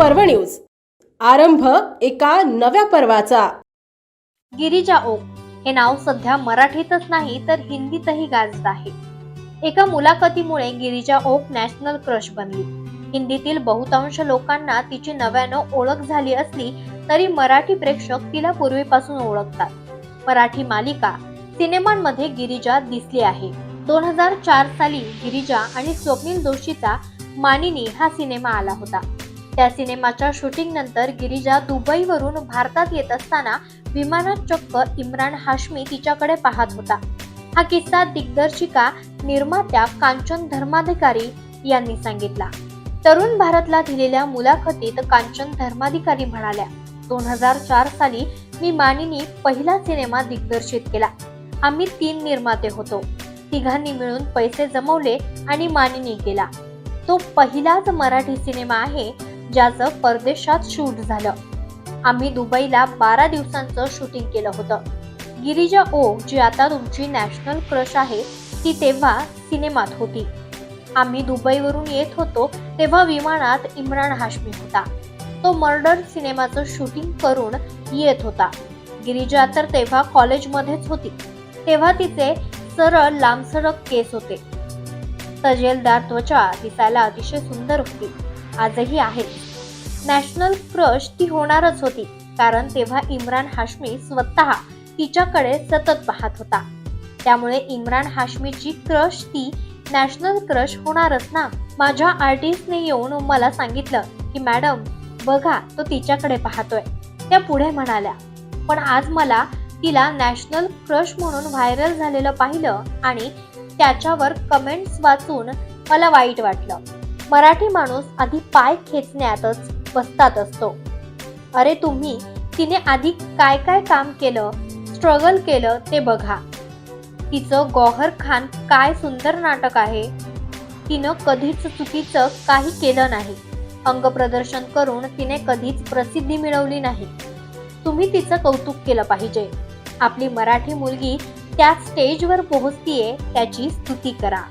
पर्व न्यूज. आरंभ एका नव्या पर्वाचा. गिरिजा ओक हे नाव सध्या मराठीतच नाही तर हिंदीतही गाजत आहे. एका मुलाखतीमुळे गिरिजा ओक नॅशनल क्रश बनली. हिंदीतील बहुतांश लोकांना तिची नव्यानं ओळख झाली असली तरी मराठी प्रेक्षक तिला पूर्वीपासून ओळखतात. मराठी मालिका सिनेमांमध्ये गिरिजा दिसली आहे. दोन हजार चार साली गिरिजा आणि स्वप्नील दोषीचा मानिनी हा सिनेमा आला होता. त्या सिनेमाच्या शूटिंग नंतर गिरिजा दुबईवरून भारतात येत असताना विमानात चक्क इम्रान हाशमी तिच्याकडे पाहत होता. हा किस्सा दिग्दर्शिका निर्मात्या कांचन धर्माधिकारी यांनी सांगितला. तरुण भारतला दिलेल्या मुलाखतीत कांचन धर्माधिकारी म्हणाल्या दोन हजार चार साली मी मानिनी पहिला सिनेमा दिग्दर्शित केला. आम्ही तीन निर्माते होतो. तिघांनी मिळून पैसे जमवले आणि मानिनी केला. तो पहिलाच मराठी सिनेमा आहे ज्याचं परदेशात शूट झालं. आम्ही दुबईला बारा दिवसांचं शूटिंग केलं होतं. गिरिजा ओ जी आता तुमची नॅशनल क्रश आहे ती तेव्हा सिनेमात होती. आम्ही दुबईवरून येत होतो तेव्हा विमानात इम्रान हाशमी होता. तो मर्डर सिनेमाचं शूटिंग करून येत होता. गिरिजा तर तेव्हा कॉलेजमध्येच होती. तेव्हा तिचे सरळ लांबसडक केस होते. तजेलदार त्वचा दिसायला अतिशय सुंदर होती. आजही आहेत नॅशनल क्रश ती होणारच होती कारण तेव्हा इम्रान हाश्मी स्वतः तिच्याकडे सतत पाहत होता. त्यामुळे इम्रान हाशमीची क्रश ती नॅशनल क्रश होणारच ना? माझ्या आर्टिस्टने येऊन मला सांगितलं की मॅडम बघा तो तिच्याकडे पाहतोय. त्या पुढे म्हणाल्या पण आज मला तिला नॅशनल क्रश म्हणून व्हायरल झालेलं पाहिलं आणि त्याच्यावर कमेंट्स वाचून मला वाईट वाटलं. मराठी माणूस आधी पाय खेचण्यातच बसतात असतो. अरे तुम्ही तिने आधी काय काय काम केलं स्ट्रगल केलं ते बघा. तिचं गौहर खान काय सुंदर नाटक आहे. तिनं कधीच चुकीचं काही केलं नाही. अंगप्रदर्शन करून तिने कधीच प्रसिद्धी मिळवली नाही. तुम्ही तिचं कौतुक केलं पाहिजे. आपली मराठी मुलगी त्या स्टेजवर पोहोचतीये त्याची स्तुती करा.